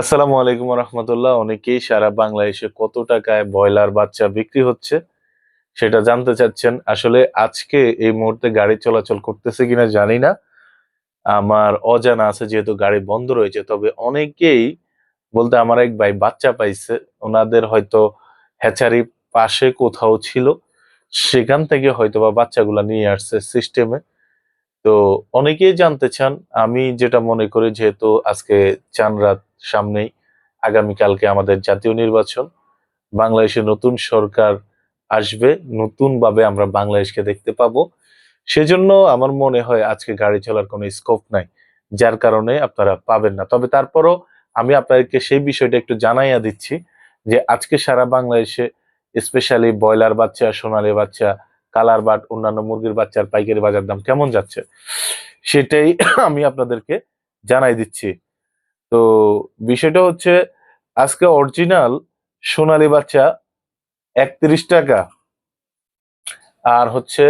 আসসালামু আলাইকুম রহমতুল্লাহ অনেকেই সারা বাংলাদেশে কত টাকায় ব্রয়লার বাচ্চা বিক্রি হচ্ছে সেটা জানতে চাচ্ছেন, আসলে আজকে এই মুহূর্তে গাড়ি চলাচল করতেছে কিনা জানি না। আমার অজানা আছে যেহেতু গাড়ি বন্ধ রয়েছে, তবে অনেকেই বলতে আমার এক ভাই বাচ্চা পাইছে, ওনাদের হয়তো হ্যাচারি পাশে কোথাও ছিল, সেখান থেকে হয়তো বা বাচ্চাগুলা নিয়ে আসছে সিস্টেমে। তো অনেকেই জানতে চান, আমি যেটা মনে করি যেহেতু আজকে চান রাত সামনেই আগামীকালকে আমাদের জাতীয় নির্বাচন। বাংলাদেশে নতুন সরকার আসবে নতুন ভাবে আমরা বাংলাদেশকে দেখতে পাবো। সেজন্য আমার মনে হয় আজকে গাড়ি চলার কোনো স্কোপ নাই, যার কারণে আপনারা পাবেন না। তবে তারপরও আমি আপনাদেরকে সেই বিষয়টা একটু জানাইয়া দিচ্ছি যে আজকে সারা বাংলাদেশে স্পেশালি ব্রয়লার বাচ্চা, সোনালি বাচ্চা, কালার বাট, অন্যান্য মুরগির বাচ্চার পাইকারি বাজার দাম কেমন যাচ্ছে, সেটাই আমি আপনাদেরকে জানাই দিচ্ছি। তো বিষয়টা হচ্ছে, আজকে অরিজিনাল সোনালী বাচ্চা একত্রিশ টাকা। আর হচ্ছে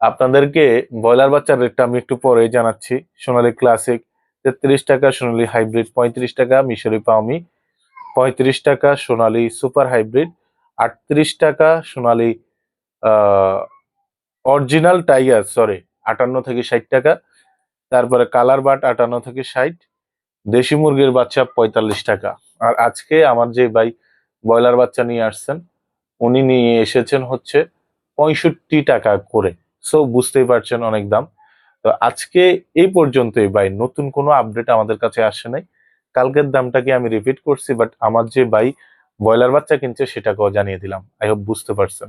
আপনাদেরকে ব্রয়লার বাচ্চার রেটটা আমি একটু পরে জানাচ্ছি। সোনালী ক্লাসিক তেত্রিশ টাকা, সোনালী হাইব্রিড পঁয়ত্রিশ টাকা, মিশরি পাওমি পঁয়ত্রিশ টাকা, সোনালী সুপার হাইব্রিড আটত্রিশ টাকা, সোনালী অরিজিনাল টাইগার সরি আটান্ন থেকে ষাট টাকা। তারপরে কালার বাট আটান্ন থেকে ষাট। দেশি মুরগির বাচ্চা পঁয়তাল্লিশ টাকা। আর আজকে আমার যে ভাই ব্রয়লার বাচ্চা নিয়ে আসছেন, উনি নিয়ে এসেছেন হচ্ছে পঁয়ষট্টি টাকা করে। সো বুঝতেই পারছেন অনেক দাম। তো আজকে এই পর্যন্তই ভাই, নতুন কোনো আপডেট আমাদের কাছে আসে নাই। কালকের দামটাকে আমি রিপিট করছি বাট আমার যে ভাই ব্রয়লার বাচ্চা কিনছে সেটাকেও জানিয়ে দিলাম। আই হোপ বুঝতে পারছেন।